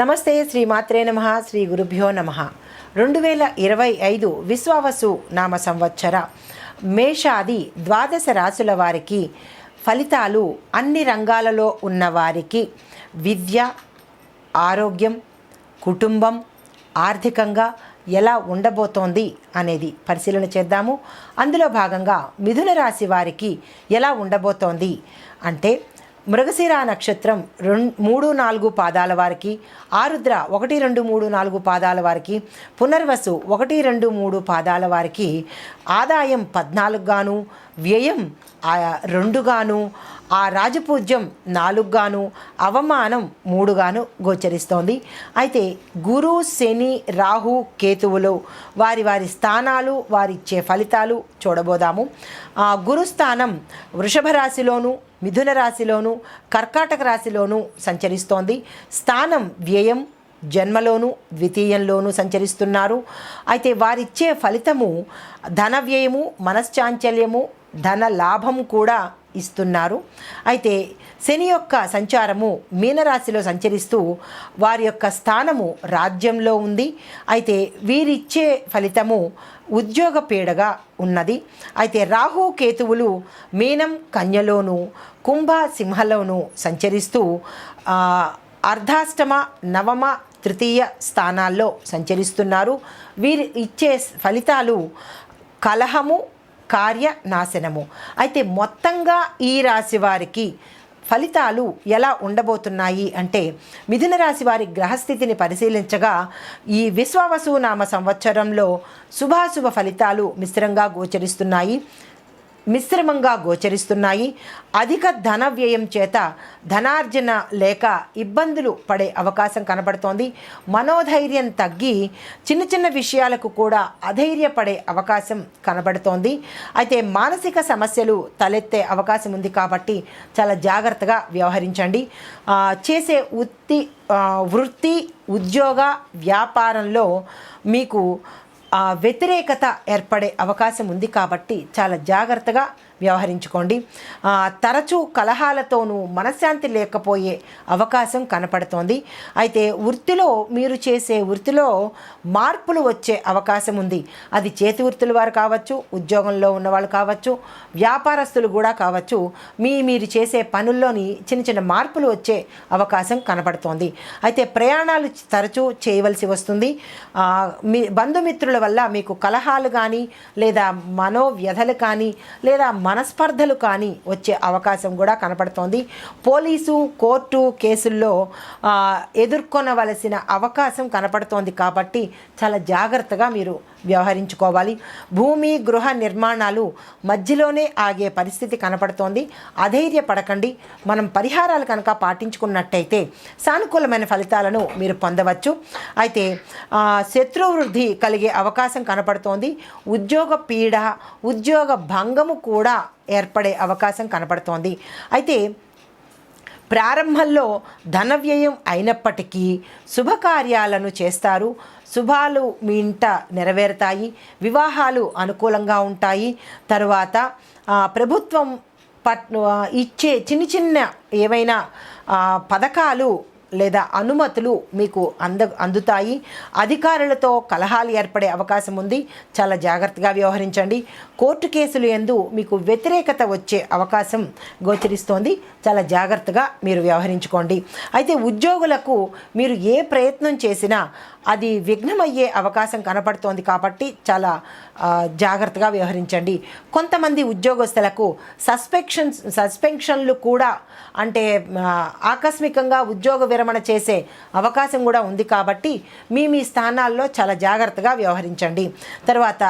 నమస్తే శ్రీ మాత్రే నమ శ్రీ గురుభ్యో నమ. రెండు వేల ఇరవై ఐదు విశ్వావసు నామ సంవత్సర. మేషాది ద్వాదశ రాశుల వారికి ఫలితాలు అన్ని రంగాలలో ఉన్న వారికి విద్య ఆరోగ్యం కుటుంబం ఆర్థికంగా ఎలా ఉండబోతోంది అనేది పరిశీలన చేద్దాము. అందులో భాగంగా మిథున రాశి వారికి ఎలా ఉండబోతోంది అంటే మృగశిర నక్షత్రం రెండు మూడు నాలుగు పాదాల వారికి ఆరుద్ర ఒకటి రెండు మూడు నాలుగు పాదాల వారికి పునర్వసు ఒకటి రెండు మూడు పాదాల వారికి ఆదాయం పద్నాలుగుగాను వ్యయం ఆ రెండుగాను ఆ రాజపూజ్యం నాలుగుగాను అవమానం మూడుగాను గోచరిస్తోంది. అయితే గురు శని రాహు కేతువులు వారి వారి స్థానాలు వారిచ్చే ఫలితాలు చూడబోదాము. ఆ గురుస్థానం వృషభ రాశిలోను మిథున రాశిలోను కర్కాటక రాశిలోను సంచరిస్తోంది. స్థానం వ్యయం జన్మలోను ద్వితీయంలోను సంచరిస్తున్నారు. అయితే వారిచ్చే ఫలితము ధన వ్యయము మనశ్చాంచల్యము ధన లాభం కూడా ఇస్తున్నారు. అయితే శని యొక్క సంచారము మీనరాశిలో సంచరిస్తూ వారి యొక్క స్థానము రాజ్యంలో ఉంది. అయితే వీరిచ్చే ఫలితము ఉద్యోగ పీడగా ఉన్నది. అయితే రాహు కేతువులు మీనం కన్యలోను కుంభ సింహలోను సంచరిస్తూ అర్ధాష్టమ నవమ తృతీయ స్థానాల్లో సంచరిస్తున్నారు. వీరు ఇచ్చే ఫలితాలు కలహము కార్యనాశనము. అయితే మొత్తంగా ఈ రాశి వారికి ఫలితాలు ఎలా ఉండబోతున్నాయి అంటే మిథున రాశి వారి గ్రహస్థితిని పరిశీలించగా ఈ విశ్వావసు నామ సంవత్సరంలో శుభాశుభ ఫలితాలు మిశ్రంగా గోచరిస్తున్నాయి. మిశ్రమంగా గోచరిస్తున్నాయి. అధిక ధన వ్యయం చేత ధనార్జన లేక ఇబ్బందులు పడే అవకాశం కనబడుతోంది. మనోధైర్యం తగ్గి చిన్న చిన్న విషయాలకు కూడా అధైర్యపడే అవకాశం కనబడుతోంది. అయితే మానసిక సమస్యలు తలెత్తే అవకాశం ఉంది కాబట్టి చాలా జాగ్రత్తగా వ్యవహరించండి. చేసే వృత్తి వృత్తి ఉద్యోగ వ్యాపారంలో మీకు వ్యతిరేకత ఏర్పడే అవకాశం ఉంది కాబట్టి చాలా జాగ్రత్తగా వ్యవహరించుకోండి. తరచూ కలహాలతోనూ మనశ్శాంతి లేకపోయే అవకాశం కనపడుతోంది. అయితే వృత్తిలో మీరు చేసే వృత్తిలో మార్పులు వచ్చే అవకాశం ఉంది. అది చేతి వృత్తుల వారు కావచ్చు ఉద్యోగంలో ఉన్నవాళ్ళు కావచ్చు వ్యాపారస్తులు కూడా కావచ్చు. మీ మీరు చేసే పనుల్లోని చిన్న చిన్న మార్పులు వచ్చే అవకాశం కనపడుతోంది. అయితే ప్రయాణాలు తరచూ చేయవలసి వస్తుంది. మీ బంధుమిత్రుల వల్ల మీకు కలహాలు కానీ లేదా మనోవ్యధలు కానీ లేదా మనస్పర్ధలు కానీ వచ్చే అవకాశం కూడా కనపడుతోంది. పోలీసు కోర్టు కేసుల్లో ఎదుర్కొనవలసిన అవకాశం కనపడుతోంది కాబట్టి చాలా జాగ్రత్తగా మీరు వ్యవహరించుకోవాలి. భూమి గృహ నిర్మాణాలు మధ్యలోనే ఆగే పరిస్థితి కనపడుతోంది. అధైర్యపడకండి. మనం పరిహారాలు కనుక పాటించుకున్నట్టయితే సానుకూలమైన ఫలితాలను మీరు పొందవచ్చు. అయితే శత్రువృద్ధి కలిగే అవకాశం కనపడుతోంది. ఉద్యోగ పీడ ఉద్యోగ భంగము కూడా ఏర్పడే అవకాశం కనపడుతోంది అయితే ప్రారంభంలో ధన వ్యయం అయినప్పటికీ శుభకార్యాలను చేస్తారు. శుభాలు మీ ఇంట నెరవేరుతాయి. వివాహాలు అనుకూలంగా ఉంటాయి. తరువాత ప్రభుత్వం పట్ ఇచ్చే చిన్న చిన్న ఏవైనా పథకాలు లేదా అనుమతులు మీకు అంద అందుతాయి. అధికారులతో కలహాలు ఏర్పడే అవకాశం ఉంది. చాలా జాగ్రత్తగా వ్యవహరించండి. కోర్టు కేసులు ఎందు మీకు వ్యతిరేకత వచ్చే అవకాశం గోచరిస్తోంది. చాలా జాగ్రత్తగా మీరు వ్యవహరించుకోండి. అయితే ఉద్యోగులకు మీరు ఏ ప్రయత్నం చేసినా అది విఘ్నమయ్యే అవకాశం కనపడుతోంది కాబట్టి చాలా జాగ్రత్తగా వ్యవహరించండి. కొంతమంది ఉద్యోగస్తులకు సస్పెక్షన్స్ సస్పెన్షన్లు కూడా అంటే ఆకస్మికంగా ఉద్యోగ విరమణ చేసే అవకాశం కూడా ఉంది కాబట్టి మీ మీ స్థానాల్లో చాలా జాగ్రత్తగా వ్యవహరించండి. తర్వాత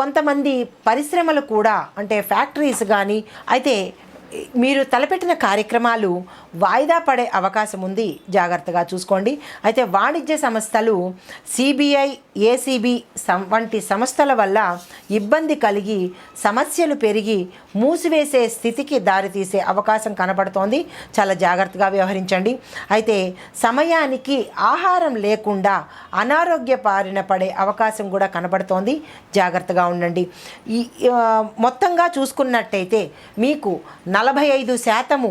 కొంతమంది పరిశ్రమలు కూడా అంటే ఫ్యాక్టరీస్ కానీ అయితే మీరు తలపెట్టిన కార్యక్రమాలు వాయిదా పడే అవకాశం ఉంది. జాగ్రత్తగా చూసుకోండి. అయితే వాణిజ్య సంస్థలు సిబిఐ ఏసీబీ సం వంటి సంస్థల వల్ల ఇబ్బంది కలిగి సమస్యలు పెరిగి మూసివేసే స్థితికి దారితీసే అవకాశం కనబడుతోంది. చాలా జాగ్రత్తగా వ్యవహరించండి. అయితే సమయానికి ఆహారం లేకుండా అనారోగ్య పారిన పడే అవకాశం కూడా కనబడుతోంది. జాగ్రత్తగా ఉండండి. ఈ మొత్తంగా చూసుకున్నట్టయితే మీకు నలభై ఐదు శాతము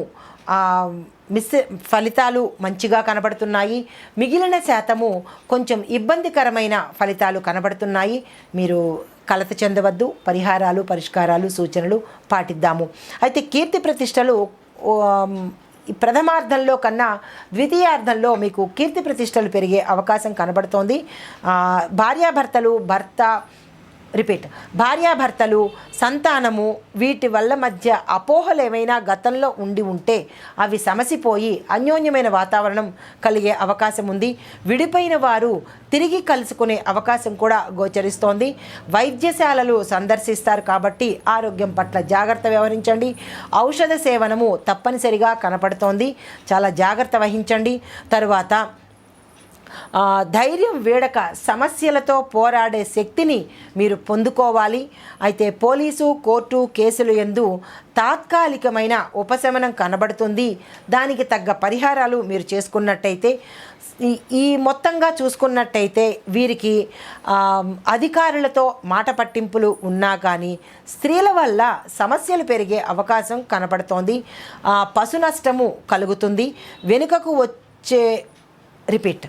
మిస్ ఫలితాలు మంచిగా కనబడుతున్నాయి. మిగిలిన శాతము కొంచెం ఇబ్బందికరమైన ఫలితాలు కనబడుతున్నాయి. మీరు కలత చెందవద్దు. పరిహారాలు పరిష్కారాలు సూచనలు పాటిద్దాము. అయితే కీర్తి ప్రతిష్టలు ప్రథమార్థంలో కన్నా ద్వితీయార్థంలో మీకు కీర్తి ప్రతిష్టలు పెరిగే అవకాశం కనబడుతోంది. భార్యాభర్తలు భర్త రిపీట్. భార్యాభర్తలు సంతానము వీటి వల్ల మధ్య అపోహలు ఏమైనా గతంలో ఉండి ఉంటే అవి సమసిపోయి అన్యోన్యమైన వాతావరణం కలిగే అవకాశం ఉంది. విడిపోయిన వారు తిరిగి కలుసుకునే అవకాశం కూడా గోచరిస్తోంది. వైద్యశాలలు సందర్శిస్తారు కాబట్టి ఆరోగ్యం పట్ల జాగ్రత్త వ్యవహరించండి. ఔషధ సేవనము తప్పనిసరిగా కనపడుతోంది. చాలా జాగ్రత్త వహించండి. తరువాత ధైర్యం వీడక సమస్యలతో పోరాడే శక్తిని మీరు పొందుకోవాలి. అయితే పోలీసు కోర్టు కేసులు ఎందు తాత్కాలికమైన ఉపశమనం కనబడుతుంది. దానికి తగ్గ పరిహారాలు మీరు చేసుకున్నట్టయితే ఈ ఈ మొత్తంగా చూసుకున్నట్టయితే వీరికి అధికారులతో మాట పట్టింపులు ఉన్నా కానీ స్త్రీల వల్ల సమస్యలు పెరిగే అవకాశం కనపడుతోంది పశు నష్టము కలుగుతుంది. వెనుకకు వచ్చే రిపీట్.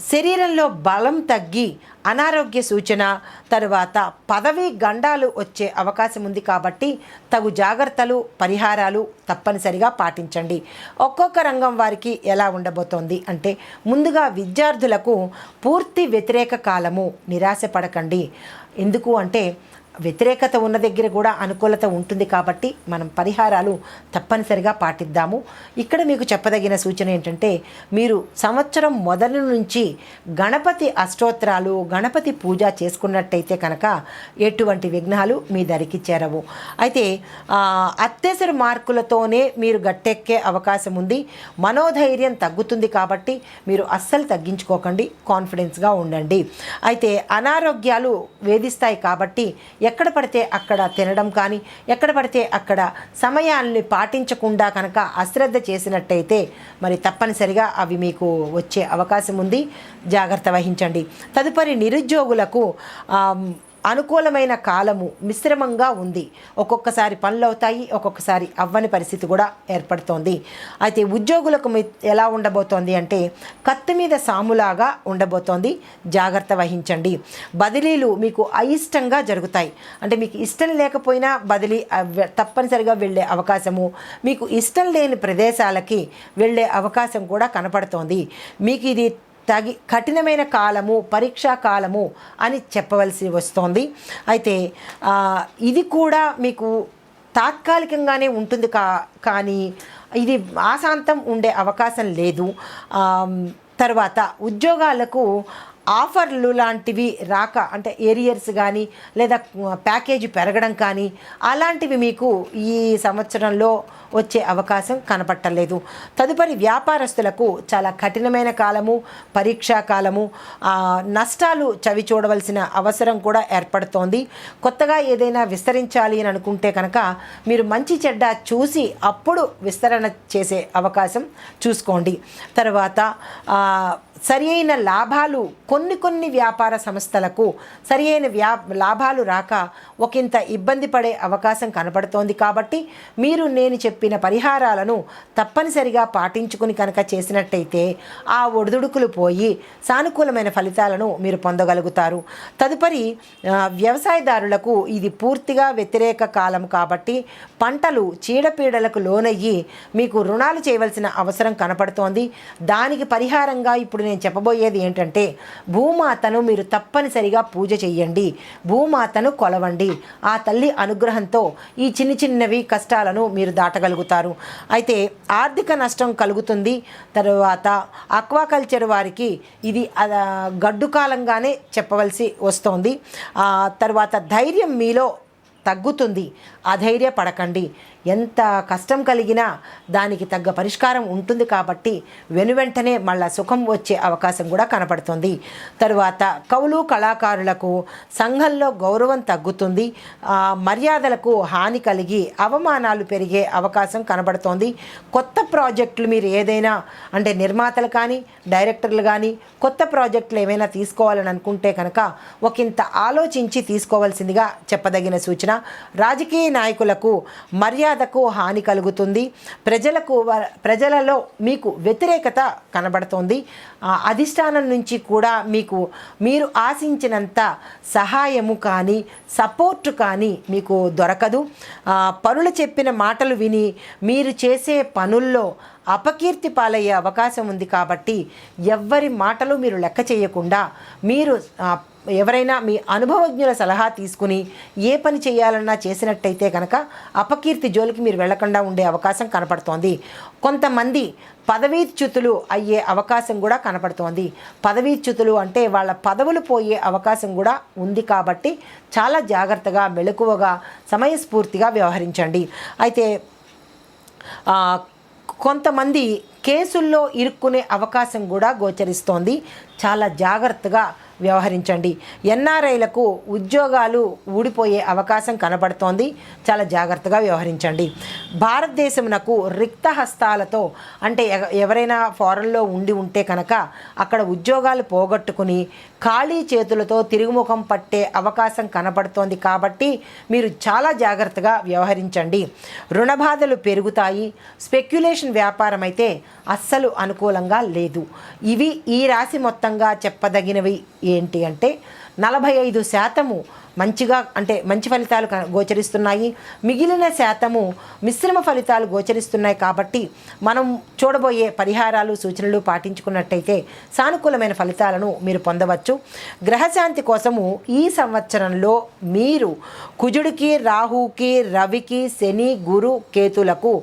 శరీరంలో బలం తగ్గి అనారోగ్య సూచన తరువాత పదవి గండాలు వచ్చే అవకాశం ఉంది కాబట్టి తగు జాగ్రత్తలు పరిహారాలు తప్పనిసరిగా పాటించండి. ఒక్కొక్క రంగం వారికి ఎలా ఉండబోతోంది అంటే ముందుగా విద్యార్థులకు పూర్తి వ్యతిరేక కాలము నిరాశ పడకండి. ఎందుకు అంటే వ్యతిరేకత ఉన్న దగ్గర కూడా అనుకూలత ఉంటుంది కాబట్టి మనం పరిహారాలు తప్పనిసరిగా పాటిద్దాము. ఇక్కడ మీకు చెప్పదగిన సూచన ఏంటంటే మీరు సంవత్సరం మొదలు నుంచి గణపతి అష్టోత్తరాలు గణపతి పూజ చేసుకున్నట్టయితే కనుక ఎటువంటి విఘ్నాలు మీ దరికి చేరవు. అయితే అత్యవసర మార్కులతోనే మీరు గట్టెక్కే అవకాశం ఉంది. మనోధైర్యం తగ్గుతుంది కాబట్టి మీరు అస్సలు తగ్గించుకోకండి కాన్ఫిడెన్స్గా ఉండండి. అయితే అనారోగ్యాలు వేధిస్తాయి కాబట్టి ఎక్కడ పడితే అక్కడ తినడం కానీ ఎక్కడ పడితే అక్కడ సమయాల్ని పాటించకుండా కనుక అశ్రద్ధ చేసినట్టయితే మరి తప్పనిసరిగా అవి మీకు వచ్చే అవకాశం ఉంది. జాగ్రత్త వహించండి. తదుపరి నిరుద్యోగులకు అనుకూలమైన కాలము మిశ్రమంగా ఉంది. ఒక్కొక్కసారి పనులు అవుతాయి ఒక్కొక్కసారి అవ్వని పరిస్థితి కూడా ఏర్పడుతోంది. అయితే ఉద్యోగులకు ఎలా ఉండబోతోంది అంటే కత్తి మీద సాములాగా ఉండబోతోంది. జాగ్రత్త వహించండి. బదిలీలు మీకు అయిష్టంగా జరుగుతాయి. అంటే మీకు ఇష్టం లేకపోయినా బదిలీ తప్పనిసరిగా వెళ్ళే అవకాశము మీకు ఇష్టం లేని ప్రదేశాలకి వెళ్ళే అవకాశం కూడా కనపడుతోంది. మీకు ఇది తగి కఠినమైన కాలము పరీక్షా కాలము అని చెప్పవలసి వస్తోంది. అయితే ఇది కూడా మీకు తాత్కాలికంగానే ఉంటుంది కా కానీ ఇది ఆశాంతం ఉండే అవకాశం లేదు. తర్వాత ఉద్యోగాలకు ఆఫర్లు లాంటివి రాక అంటే ఏరియర్స్ కానీ లేదా ప్యాకేజీ పెరగడం కానీ అలాంటివి మీకు ఈ సంవత్సరంలో వచ్చే అవకాశం కనపట్టలేదు. తదుపరి వ్యాపారస్తులకు చాలా కఠినమైన కాలము పరీక్షా కాలము నష్టాలు చవి చూడవలసిన అవసరం కూడా ఏర్పడుతోంది. కొత్తగా ఏదైనా విస్తరించాలి అని అనుకుంటే కనుక మీరు మంచి చెడ్డ చూసి అప్పుడు విస్తరణ చేసే అవకాశం చూసుకోండి. తర్వాత సరి అయిన లాభాలు కొన్ని కొన్ని వ్యాపార సంస్థలకు సరి అయిన వ్యా లాభాలు రాక ఒకంత ఇబ్బంది పడే అవకాశం కనపడుతోంది కాబట్టి మీరు నేను చెప్పిన పరిహారాలను తప్పనిసరిగా పాటించుకుని కనుక చేసినట్టయితే ఆ ఒడిదుడుకులు పోయి సానుకూలమైన ఫలితాలను మీరు పొందగలుగుతారు. తదుపరి వ్యవసాయదారులకు ఇది పూర్తిగా వ్యతిరేక కాలం కాబట్టి పంటలు చీడపీడలకు లోనయ్యి మీకు రుణాలు చేయవలసిన అవసరం కనపడుతోంది. దానికి పరిహారంగా ఇప్పుడు నేను చెప్పబోయేది ఏంటంటే భూమాతను మీరు తప్పనిసరిగా పూజ చేయండి భూమాతను కొలవండి. ఆ తల్లి అనుగ్రహంతో ఈ చిన్న చిన్నవి కష్టాలను మీరు దాటగలుగుతారు. అయితే ఆర్థిక నష్టం కలుగుతుంది. తర్వాత అక్వాకల్చర్ వారికి ఇది గడ్డు కాలంగానే చెప్పవలసి వస్తోంది. తర్వాత ధైర్యం మీలో తగ్గుతుంది. అధైర్యపడకండి. ఎంత కష్టం కలిగినా దానికి తగ్గ పరిష్కారం ఉంటుంది కాబట్టి వెనువెంటనే మళ్ళా సుఖం వచ్చే అవకాశం కూడా కనపడుతుంది. తరువాత కవులు కళాకారులకు సంఘంలో గౌరవం తగ్గుతుంది. మర్యాదలకు హాని కలిగి అవమానాలు పెరిగే అవకాశం కనబడుతోంది. కొత్త ప్రాజెక్టులు మీరు ఏదైనా అంటే నిర్మాతలు కానీ డైరెక్టర్లు కానీ కొత్త ప్రాజెక్టులు ఏమైనా తీసుకోవాలని అనుకుంటే కనుక ఒకంత ఆలోచించి తీసుకోవాల్సిందిగా చెప్పదగిన సూచన. రాజకీయ నాయకులకు మర్యాద మర్యాదకు హాని కలుగుతుంది. ప్రజలకు వ- ప్రజలలో మీకు వ్యతిరేకత కనబడుతోంది. ఆ, అధిష్టానం నుంచి కూడా మీకు మీరు ఆశించినంత సహాయము కానీ సపోర్టు కానీ మీకు దొరకదు. పనులు చెప్పిన మాటలు విని మీరు చేసే పనుల్లో అపకీర్తి పాలయ్యే అవకాశం ఉంది కాబట్టి ఎవ్వరి మాటలు మీరు లెక్క చేయకుండా మీరు ఎవరైనా మీ అనుభవజ్ఞుల సలహా తీసుకుని ఏ పని చేయాలన్నా చేసినట్టయితే కనుక అపకీర్తి జోలికి మీరు వెళ్ళకుండా ఉండే అవకాశం కనపడుతోంది. కొంతమంది పదవీచ్యుతులు అయ్యే అవకాశం కూడా కనపడుతోంది. పదవీచ్యుతులు అంటే వాళ్ళ పదవులు పోయే అవకాశం కూడా ఉంది కాబట్టి చాలా జాగ్రత్తగా మెలకువగా సమయస్ఫూర్తిగా వ్యవహరించండి. అయితే కొంతమంది కేసుల్లో ఇరుక్కునే అవకాశం కూడా గోచరిస్తోంది. చాలా జాగ్రత్తగా వ్యవహరించండి. ఎన్ఆర్ఐలకు ఉద్యోగాలు ఊడిపోయే అవకాశం కనబడుతోంది. చాలా జాగ్రత్తగా వ్యవహరించండి. భారతదేశమునకు రిక్త హస్తాలతో అంటే ఎవరైనా ఫారెన్లో ఉండి ఉంటే కనుక అక్కడ ఉద్యోగాలు పోగొట్టుకుని ఖాళీ చేతులతో తిరుగుముఖం పట్టే అవకాశం కనబడుతోంది కాబట్టి మీరు చాలా జాగ్రత్తగా వ్యవహరించండి. రుణ బాధలు పెరుగుతాయి. స్పెక్యులేషన్ వ్యాపారం అయితే అస్సలు అనుకూలంగా లేదు. ఇవి ఈ రాశి మొత్తంగా చెప్పదగినవి ఏంటి అంటే నలభై ఐదు శాతము మంచిగా అంటే మంచి ఫలితాలు గోచరిస్తున్నాయి. మిగిలిన శాతము మిశ్రమ ఫలితాలు గోచరిస్తున్నాయి కాబట్టి మనం చూడబోయే పరిహారాలు సూచనలు పాటించుకున్నట్టయితే సానుకూలమైన ఫలితాలను మీరు పొందవచ్చు. గ్రహశాంతి కోసము ఈ సంవత్సరంలో మీరు కుజుడికి రాహుకి రవికి శని గురు కేతులకు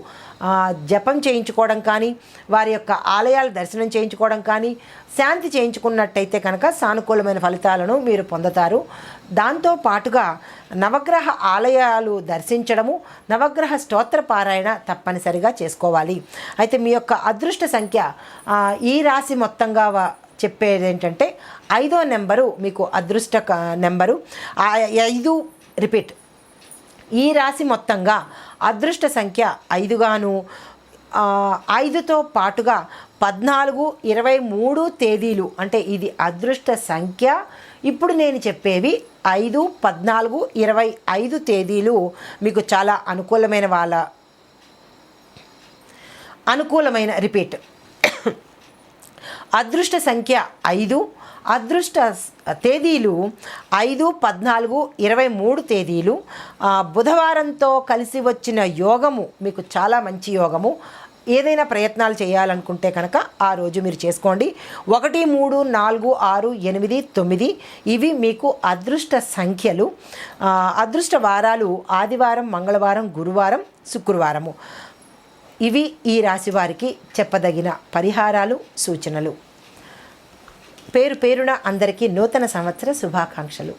జపం చేయించుకోవడం కానీ వారి యొక్క ఆలయాలు దర్శనం చేయించుకోవడం కానీ శాంతి చేయించుకున్నట్టయితే కనుక సానుకూలమైన ఫలితాలను మీరు పొందుతారు. దాంతో పాటుగా నవగ్రహ ఆలయాలు దర్శించడము నవగ్రహ స్తోత్ర పారాయణ తప్పనిసరిగా చేసుకోవాలి. అయితే మీ యొక్క అదృష్ట సంఖ్య ఈ రాశి మొత్తంగా చెప్పేది ఏంటంటే ఐదో నెంబరు మీకు అదృష్ట నెంబరు. ఐదు రిపీట్. ఈ రాశి మొత్తంగా అదృష్ట సంఖ్య ఐదుగాను ఐదుతో పాటుగా పద్నాలుగు ఇరవై మూడు తేదీలు. అంటే ఇది అదృష్ట సంఖ్య. ఇప్పుడు నేను చెప్పేవి ఐదు పద్నాలుగు ఇరవై ఐదు తేదీలు మీకు చాలా అనుకూలమైన వాళ్ళ అనుకూలమైన రిపీట్. అదృష్ట సంఖ్య ఐదు అదృష్ట తేదీలు ఐదు పద్నాలుగు ఇరవై మూడు తేదీలు. బుధవారంతో కలిసి వచ్చిన యోగము మీకు చాలా మంచి యోగము. ఏదైనా ప్రయత్నాలు చేయాలనుకుంటే కనుక ఆ రోజు మీరు చేసుకోండి. ఒకటి మూడు నాలుగు ఆరు ఎనిమిది తొమ్మిది. ఇవి మీకు అదృష్ట సంఖ్యలు. అదృష్ట వారాలు ఆదివారం మంగళవారం గురువారం శుక్రవారము. ఇవి ఈ రాశి వారికి చెప్పదగిన పరిహారాలు సూచనలు. పేరు పేరున అందరికీ నూతన సంవత్సర శుభాకాంక్షలు.